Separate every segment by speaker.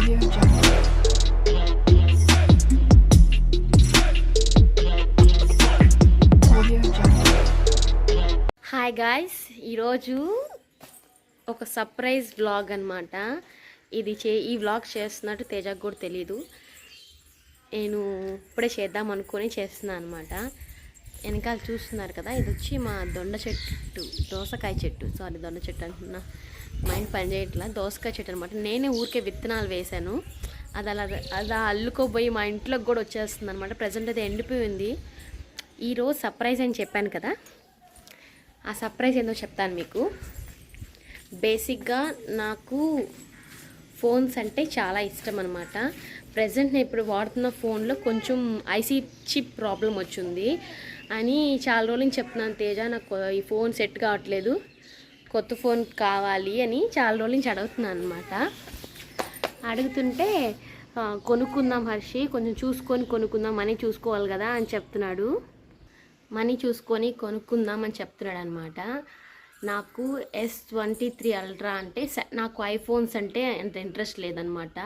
Speaker 1: Hi guys ఈరోజు ఒక surprise vlog అనమాట ఇది చే ఈ వ్లాగ్ చేస్తున్నట్టు తేజకు కూడా తెలీదు. నేను ఇప్పుడే చేద్దాం అనుకుని చేస్తున్నాను అనమాట వెనకాల చూస్తున్నారు కదా ఇది వచ్చి మా దొండ చెట్టు దోసకాయ చెట్టు. సారీ దొండ చెట్టు అంటున్నా. మైండ్ పనిచేయట్లా దోసకాయ చెట్టు అనమాట నేనే ఊరికే విత్తనాలు వేశాను. అది అలా అలా అల్లుకోబోయి మా ఇంట్లోకి కూడా వచ్చేస్తుంది అనమాట ప్రజెంట్ అది ఎండిపోయింది ఈరోజు సర్ప్రైజ్ అని చెప్పాను కదా. ఆ సర్ప్రైజ్ ఏందో చెప్తాను మీకు. బేసిక్గా నాకు ఫోన్స్ అంటే చాలా ఇష్టం అనమాట ప్రజెంట్ నేను ఇప్పుడు వాడుతున్న ఫోన్లో కొంచెం ఐసీ చిప్ ప్రాబ్లం వచ్చింది. అని చాలా రోజులు చెప్తున్నాను తేజ. నాకు ఈ ఫోన్ సెట్ కావట్లేదు. కొత్త ఫోన్ కావాలి అని చాలా రోజుల నుంచి అడుగుతున్నాను అనమాట అడుగుతుంటే కొనుక్కుందాం హర్షి కొంచెం చూసుకొని కొనుక్కుందాం మనీ చూసుకోవాలి కదా అని చెప్తున్నాడు. మనీ చూసుకొని కొనుక్కుందాం అని చెప్తున్నాడు అనమాట నాకు ఎస్ ట్వంటీ త్రీ అల్ట్రా అంటే స- నాకు ఐఫోన్స్ అంటే అంత ఇంట్రెస్ట్ లేదనమాట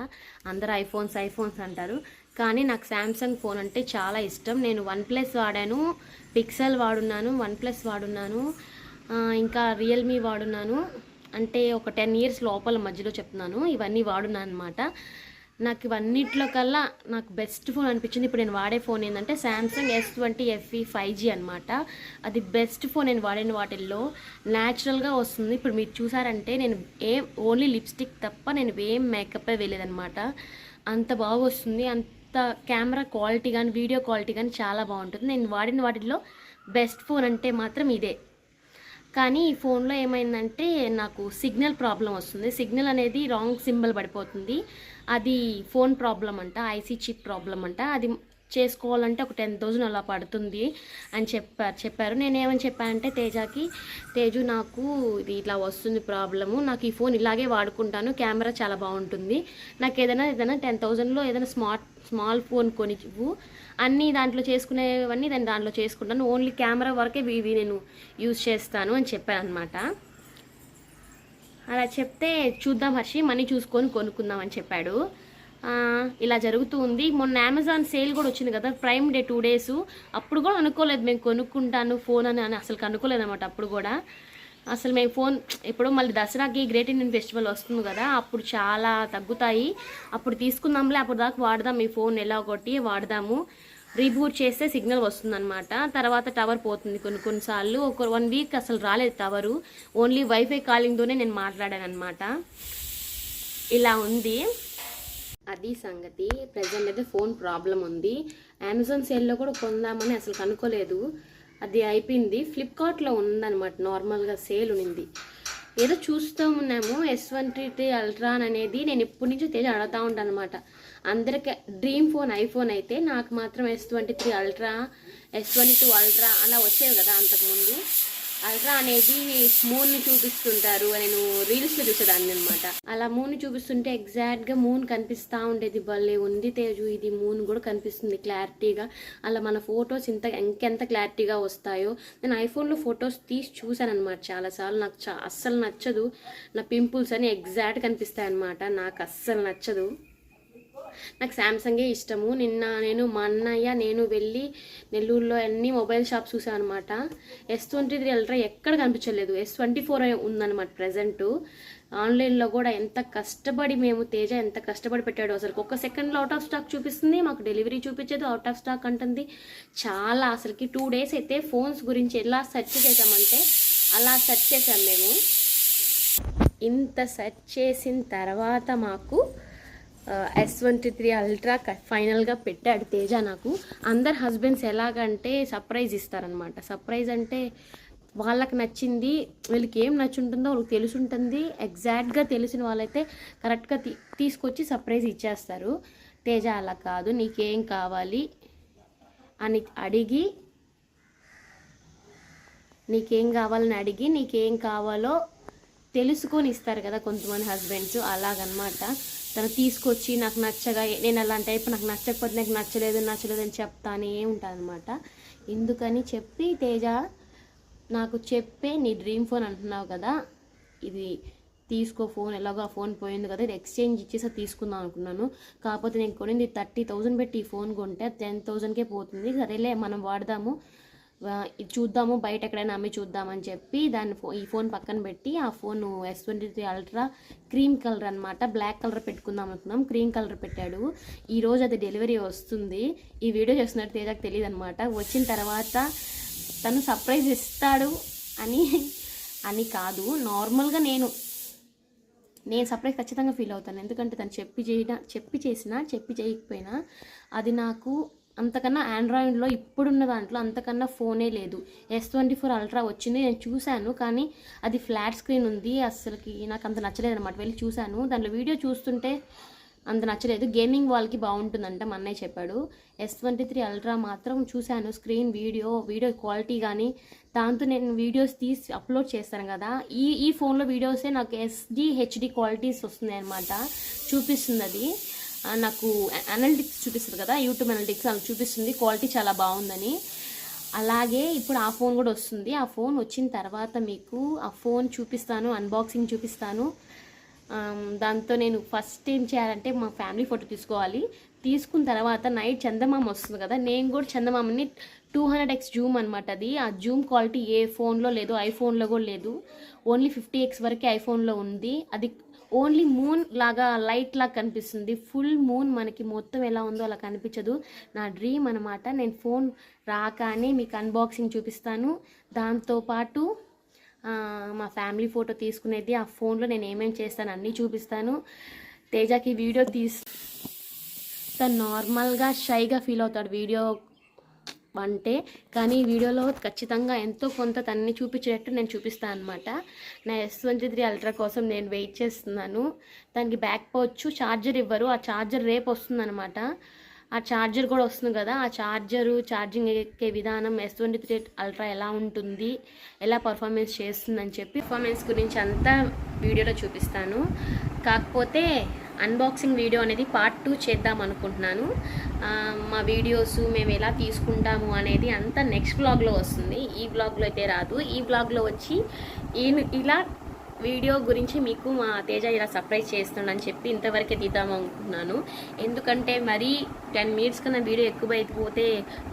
Speaker 1: అందరూ ఐఫోన్స్ ఐఫోన్స్ అంటారు. కానీ నాకు శాంసంగ్ ఫోన్ అంటే చాలా ఇష్టం. నేను వన్ ప్లస్ వాడాను పిక్సెల్ వాడున్నాను వన్ ప్లస్ వాడున్నాను. ఇంకా రియల్మీ వాడున్నాను. అంటే ఒక టెన్ ఇయర్స్ లోపల మధ్యలో చెప్తున్నాను. ఇవన్నీ వాడున్నాను అనమాట నాకు ఇవన్నిట్లో కల్లా నాకు బెస్ట్ ఫోన్ అనిపించింది. ఇప్పుడు నేను వాడే ఫోన్ ఏంటంటే Samsung S twenty FE five G అనమాట అది బెస్ట్ ఫోన్ నేను వాడిన వాటిల్లో న్యాచురల్గా వస్తుంది. ఇప్పుడు మీరు చూసారంటే నేను ఏం ఓన్లీ లిప్స్టిక్ తప్ప నేను ఏం మేకప్ వేయలేదనమాట అంత బాగా వస్తుంది. అంత కెమెరా క్వాలిటీ కానీ వీడియో క్వాలిటీ కానీ చాలా బాగుంటుంది. నేను వాడిన వాటిల్లో బెస్ట్ ఫోన్ అంటే మాత్రం ఇదే. కానీ ఈ ఫోన్లో ఏమైందంటే నాకు సిగ్నల్ ప్రాబ్లం వస్తుంది. సిగ్నల్ అనేది రాంగ్ సింబల్ పడిపోతుంది. అది ఫోన్ ప్రాబ్లం అంట ఐసీ చిప్ ప్రాబ్లం అంట. అది చేసుకోవాలంటే ఒక టెన్ థౌజండ్ అలా పడుతుంది అని చెప్పారు. చెప్పారు. నేను చెప్పానంటే తేజాకి తేజు నాకు ఇది ఇట్లా వస్తుంది ప్రాబ్లము నాకు ఈ ఫోన్ ఇలాగే వాడుకుంటాను కెమెరా చాలా బాగుంటుంది నాకు ఏదైనా ఏదైనా టెన్ థౌజండ్లో ఏదైనా స్మార్ట్ స్మాల్ ఫోన్ కొనివ్వు. అన్నీ దాంట్లో చేసుకునేవన్నీ దాన్ని దాంట్లో చేసుకుంటాను. ఓన్లీ కెమెరా వరకే ఇవి నేను యూజ్ చేస్తాను అని చెప్పాను అనమాట అలా చెప్తే చూద్దాం హర్షి మనీ చూసుకొని కొనుక్కుందాం అని చెప్పాడు. ఇలా జరుగుతూ ఉంది. మొన్న అమెజాన్ సేల్ కూడా వచ్చింది కదా ప్రైమ్ డే టూ డేస్ అప్పుడు కూడా అనుకోలేదు మేము కొనుక్కుంటాను ఫోన్ అని అని అసలు అనుకోలేదు అనమాట అప్పుడు కూడా. అసలు మేము ఫోన్ ఇప్పుడు మళ్ళీ దసరాకి గ్రేట్ ఇండియన్ ఫెస్టివల్ వస్తుంది కదా అప్పుడు చాలా తగ్గుతాయి. అప్పుడు తీసుకుందాంలే అప్పుడు దాకా వాడదాం ఈ ఫోన్ ఎలా ఒకటి వాడదాము. రీబూట్ చేస్తే సిగ్నల్ వస్తుందన్నమాట. తర్వాత టవర్ పోతుంది కొన్ని కొన్నిసార్లు ఒక వన్ వీక్ అసలు రాలేదు టవరు ఓన్లీ వైఫై కాలింగ్తోనే నేను మాట్లాడాను అనమాట ఇలా ఉంది. అది సంగతి. ప్రజెంట్ అయితే ఫోన్ ప్రాబ్లం ఉంది. అమెజాన్ సేల్లో కూడా కొందామని అసలు కనుక్కోలేదు. అది అయిపోయింది. ఫ్లిప్కార్ట్లో ఉందన్నమాట నార్మల్గా సేల్ ఉంది ఏదో చూస్తూ ఉన్నాము. ఎస్ వన్ త్రీ అల్ట్రాన్ అనేది నేను ఎప్పటి నుంచో తేజ అడుగుతూ ఉంటాను అనమాట అందరికి డ్రీమ్ ఫోన్ ఐఫోన్ అయితే నాకు మాత్రం S twenty three ultra S twenty two ultra అలా వచ్చేవి కదా అంతకుముందు. అల్ట్రా అనేది మూన్ని చూపిస్తుంటారు నేను రీల్స్ చూసేదాన్ని అనమాట అలా మూన్ని చూపిస్తుంటే ఎగ్జాక్ట్గా మూన్ కనిపిస్తా ఉండేది. భలే ఉంది తేజు ఇది మూన్ కూడా కనిపిస్తుంది క్లారిటీగా అలా మన ఫొటోస్ ఇంత ఇంకెంత క్లారిటీగా వస్తాయో. నేను ఐఫోన్లో ఫొటోస్ తీసి చూశాను అనమాట చాలాసార్లు. నాకు చా అస్సలు నచ్చదు. నా పింపుల్స్ అని ఎగ్జాక్ట్ కనిపిస్తాయి అనమాట నాకు అస్సలు నచ్చదు. నాకు శాంసంగే ఇష్టము. నిన్న నేను మా అన్నయ్య నేను వెళ్ళి నెల్లూరులో అన్ని మొబైల్ షాప్స్ చూసాను అనమాట ఎస్ ట్వంటీ త్రీ అల్ట్రా ఎక్కడ కనిపించలేదు. ఎస్ ట్వంటీ ఫోర్ ఉందన్నమాట ప్రజెంట్ ఆన్లైన్లో కూడా ఎంత కష్టపడి మేము తేజ ఎంత కష్టపడి పెట్టాడో అసలు ఒక సెకండ్లో అవుట్ ఆఫ్ స్టాక్ చూపిస్తుంది మాకు డెలివరీ చూపించేది అవుట్ ఆఫ్ స్టాక్ అంటుంది. చాలా అసలుకి టూ డేస్ అయితే ఫోన్స్ గురించి ఎలా సెర్చ్ చేసామంటే అలా సెర్చ్ చేసాం మేము. ఇంత సెర్చ్ చేసిన తర్వాత మాకు ఎస్ ట్వంటీ త్రీ అల్ట్రా ఫైనల్గా పెట్టాడు తేజ నాకు. అందరు హస్బెండ్స్ ఎలాగంటే సర్ప్రైజ్ ఇస్తారనమాట సర్ప్రైజ్ అంటే వాళ్ళకి నచ్చింది వీళ్ళకి ఏం నచ్చుంటుందో వాళ్ళకి తెలిసి ఉంటుంది ఎగ్జాక్ట్గా తెలిసిన వాళ్ళైతే కరెక్ట్గా తీ తీసుకొచ్చి సర్ప్రైజ్ ఇచ్చేస్తారు. తేజ అలా కాదు నీకేం కావాలి అని అడిగి నీకేం కావాలని అడిగి నీకేం కావాలో తెలుసుకొని ఇస్తారు కదా కొంతమంది హస్బెండ్స్ అలాగనమాట. తను తీసుకొచ్చి నాకు నచ్చగా నేను అలాంటి టైప్ నాకు నచ్చకపోతే నాకు నచ్చలేదు నచ్చలేదు అని చెప్తానే ఉంటాను అనమాట ఎందుకని చెప్పి తేజ నాకు చెప్పే నీ డ్రీమ్ ఫోన్ అంటున్నావు కదా ఇది తీసుకో ఫోన్ ఎలాగో ఆ ఫోన్ పోయింది కదా ఇది ఎక్స్చేంజ్ ఇచ్చేసి తీసుకుందాం అనుకున్నాను. కాకపోతే నేను కొనింది థర్టీ థౌజండ్ పెట్టి ఈ ఫోన్ కొంటే టెన్ థౌజండ్కే పోతుంది. సరేలే మనం వాడదాము. చూద్దాము బయట ఎక్కడైనా అమ్మి చూద్దామని చెప్పి దాన్ని ఫో ఈ ఫోన్ పక్కన పెట్టి ఆ phone S twenty three ultra cream colour అనమాట బ్లాక్ కలర్ పెట్టుకుందాం అనుకున్నాం క్రీమ్ కలర్ పెట్టాడు. ఈరోజు అది డెలివరీ వస్తుంది. ఈ వీడియో చేస్తున్నట్టు తేజాకు తెలియదు అనమాట వచ్చిన తర్వాత తను సర్ప్రైజ్ ఇస్తాడు అని అని కాదు నార్మల్గా నేను నేను సర్ప్రైజ్ ఖచ్చితంగా ఫీల్ అవుతాను. ఎందుకంటే తను చెప్పి చేయడం చెప్పి చేసినా చెప్పి చేయకపోయినా అది నాకు అంతకన్నా ఆండ్రాయిడ్లో ఇప్పుడున్న దాంట్లో అంతకన్నా ఫోనే లేదు. ఎస్ ట్వంటీ ఫోర్ అల్ట్రా వచ్చింది. నేను చూశాను కానీ అది ఫ్లాట్ స్క్రీన్ ఉంది. అసలుకి నాకు అంత నచ్చలేదు అనమాట వెళ్ళి చూశాను. దాంట్లో వీడియో చూస్తుంటే అంత నచ్చలేదు. గేమింగ్ వాళ్ళకి బాగుంటుందంట మా అన్నయ్య చెప్పాడు. ఎస్ ట్వంటీ త్రీ అల్ట్రా మాత్రం చూశాను. స్క్రీన్ వీడియో వీడియో క్వాలిటీ కానీ దాంతో నేను వీడియోస్ తీసి అప్లోడ్ చేస్తాను కదా. ఈ ఈ ఫోన్లో వీడియోసే నాకు ఎస్డి హెచ్డి క్వాలిటీస్ వస్తున్నాయి అనమాట చూపిస్తుంది అది నాకు అనలిటిక్స్ చూపిస్తుంది కదా యూట్యూబ్ అనలిటిక్స్ అలా చూపిస్తుంది క్వాలిటీ చాలా బాగుందని. అలాగే ఇప్పుడు ఆ ఫోన్ కూడా వస్తుంది. ఆ ఫోన్ వచ్చిన తర్వాత మీకు ఆ ఫోన్ చూపిస్తాను అన్బాక్సింగ్ చూపిస్తాను. దాంతో నేను ఫస్ట్ ఏం చేయాలంటే మా ఫ్యామిలీ ఫోటో తీసుకోవాలి. తీసుకున్న తర్వాత నైట్ చందమామ వస్తుంది కదా నేను కూడా చందమామని టూ హండ్రెడ్ ఎక్స్ జూమ్ అనమాట అది. ఆ జూమ్ క్వాలిటీ ఏ ఫోన్లో లేదు ఐఫోన్లో కూడా లేదు. ఓన్లీ ఫిఫ్టీ ఎక్స్ వరకే ఐఫోన్లో ఉంది. అది ఓన్లీ మూన్ లాగా లైట్ లాగా కనిపిస్తుంది. ఫుల్ మూన్ మనకి మొత్తం ఎలా ఉందో అలా కనిపించదు. నా డ్రీమ్ అనమాట నేను ఫోన్ రాగానే మీకు అన్బాక్సింగ్ చూపిస్తాను. దాంతోపాటు మా ఫ్యామిలీ ఫోటో తీసుకునేది ఆ ఫోన్లో నేను ఏమేమి చేస్తాను అన్నీ చూపిస్తాను. తేజకి వీడియో తీసి తను నార్మల్గా షైగా ఫీల్ అవుతాడు. వీడియో అంటే కానీ వీడియోలో ఖచ్చితంగా ఎంతో కొంత తనని చూపించేటట్టు నేను చూపిస్తాను అనమాట నా ఎస్ ట్వంటీ త్రీ అల్ట్రా కోసం నేను వెయిట్ చేస్తున్నాను. దానికి బ్యాక్ పోవచ్చు ఛార్జర్ ఇవ్వరు. ఆ ఛార్జర్ రేపు వస్తుందన్నమాట ఆ ఛార్జర్ కూడా వస్తుంది కదా. ఆ ఛార్జరు ఛార్జింగ్ ఎక్కే విధానం ఎస్ ట్వంటీ త్రీ అల్ట్రా ఎలా ఉంటుంది ఎలా పర్ఫార్మెన్స్ చేస్తుందని చెప్పి పర్ఫార్మెన్స్ గురించి అంతా వీడియోలో చూపిస్తాను. కాకపోతే అన్బాక్సింగ్ వీడియో అనేది పార్ట్ టూ చేద్దాం అనుకుంటున్నాను. మా వీడియోస్ మేము ఎలా తీసుకుంటాము అనేది అంతా నెక్స్ట్ బ్లాగ్లో వస్తుంది. ఈ బ్లాగ్లో అయితే రాదు. ఈ బ్లాగ్లో వచ్చి ఈ- ఇలా వీడియో గురించి మీకు మా తేజ ఇలా సర్ప్రైజ్ చేస్తుండని చెప్పి ఇంతవరకే తీద్దాం అనుకుంటున్నాను ఎందుకంటే మరీ టెన్ మినిట్స్ కన్నా వీడియో ఎక్కువ అయిపోతే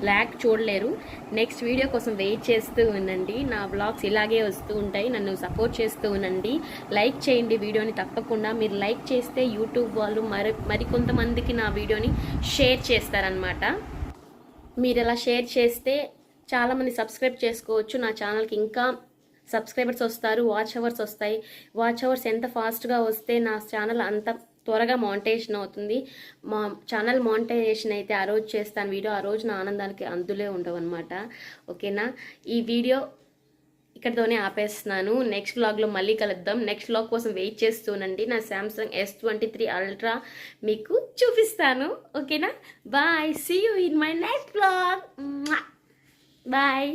Speaker 1: ల్యాక్ చూడలేరు. నెక్స్ట్ వీడియో కోసం వెయిట్ చేస్తూ ఉండండి. నా బ్లాగ్స్ ఇలాగే వస్తూ ఉంటాయి. నన్ను సపోర్ట్ చేస్తూ ఉండండి. లైక్ చేయండి వీడియోని తప్పకుండా. మీరు లైక్ చేస్తే యూట్యూబ్ వాళ్ళు మరి మరికొంతమందికి నా వీడియోని షేర్ చేస్తారనమాట మీరు అలా షేర్ చేస్తే చాలామంది సబ్స్క్రైబ్ చేసుకోవచ్చు. నా ఛానల్కి ఇంకా సబ్స్క్రైబర్స్ వస్తారు వాచ్ అవర్స్ వస్తాయి. వాచ్ అవర్స్ ఎంత ఫాస్ట్గా వస్తే నా ఛానల్ అంత త్వరగా మానిటైజేషన్ అవుతుంది. మా ఛానల్ మానిటైజేషన్ అయితే ఆ రోజు చేస్తాను వీడియో. ఆ రోజు నా ఆనందానికి అందులే ఉండవు అనమాట ఓకేనా? ఈ వీడియో ఇక్కడతోనే ఆపేస్తున్నాను. నెక్స్ట్ వ్లాగ్లో మళ్ళీ కలుద్దాం. నెక్స్ట్ వ్లాగ్ కోసం వెయిట్ చేస్తూనండి నా Samsung S twenty three ultra మీకు చూపిస్తాను. ఓకేనా? Bye. See you in my next vlog bye